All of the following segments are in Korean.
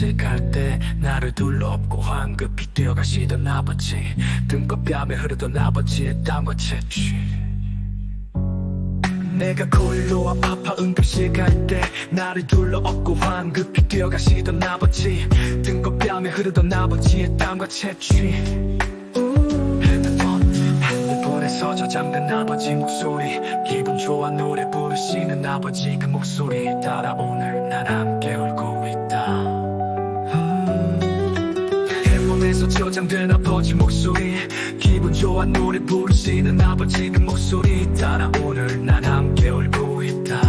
시갈 때 나를 둘러엎고 황급히 뛰어가시던 아버지. 등과 뺨에 흐르던 아버지의 땀과 채취. 내가 홀로 아파 응급실 갈 때 나를 둘러엎고 황급히 뛰어가시던 아버지. 등과 뺨에 흐르던 아버지의 땀과 채취. 핸드폰에서 저장된 아버지 목소리. 기분 좋아 노래 부르시는 아버지 그 목소리. 따라 오늘 난함 저장된 아버지 목소리. 기분 좋아 노래 부르시는 아버지 그 목소리. 따라 오늘 난 함께 울고 있다.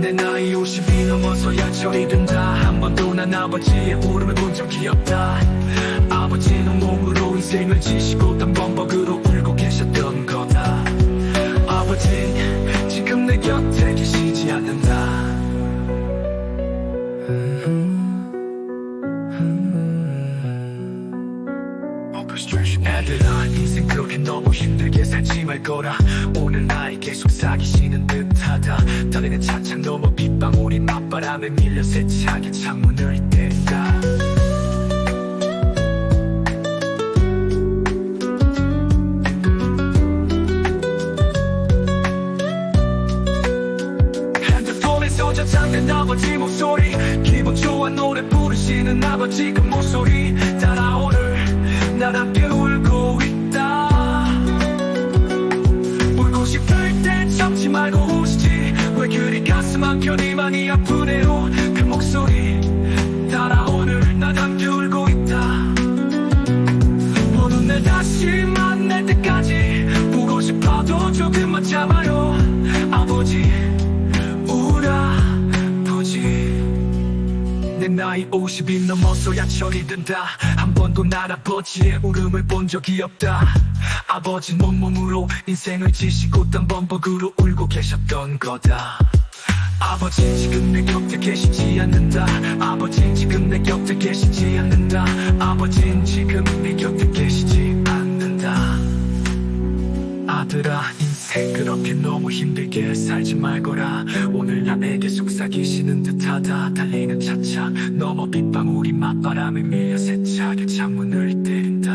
내 나이 50이 넘어서야 철이 든다. 한 번도 난 아버지의 울음을 본 적이 없다. 아버지는 몸으로 인생을 지시고 단범 애들아 인생 그렇게 너무 힘들게 살지 말 거라. 오늘 나에게 속삭이시는 듯하다. 달리는 차창 넘어 빗방울이 맞바람에 밀려 세차게 창문을 때린다 핸드폰에서 저장된 아버지 목소리. 기분 좋아 노래 부르시는 아버지 그 목소리. 따라 오늘 날 함께 울 때 참지 말고 우시지. 왜 그리 가슴 한켠이 많이 아프네요. 그 목소리 따라 오늘 날 함께 울고 있다. 모두 날 다시 나이 50이 넘어서야 철이 든다. 한 번도 날 아버지의 울음을 본 적이 없다. 아버지 몸몸으로 인생을 지시고 딴 범벅으로 울고 계셨던 거다. 아버지 지금 내 곁에 계시지 않는다. 아버지 지금 내 곁에 계시지 않는다. 아버진 지금 내 곁에 계시지 않는다. 아들아 인생 그렇게 너무 힘들게 살지 말거라. 오늘 나에게 속삭이시는 듯하다. 달리는 차차 넘어 빗방울이 맞바람에 밀려 세차게 창문을 때린다.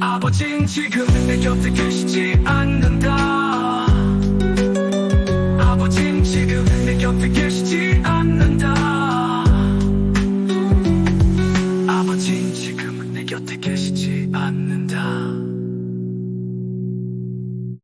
아버진 지금 내 곁에 계시지 않는다. 아버진 지금 내 곁에 계시지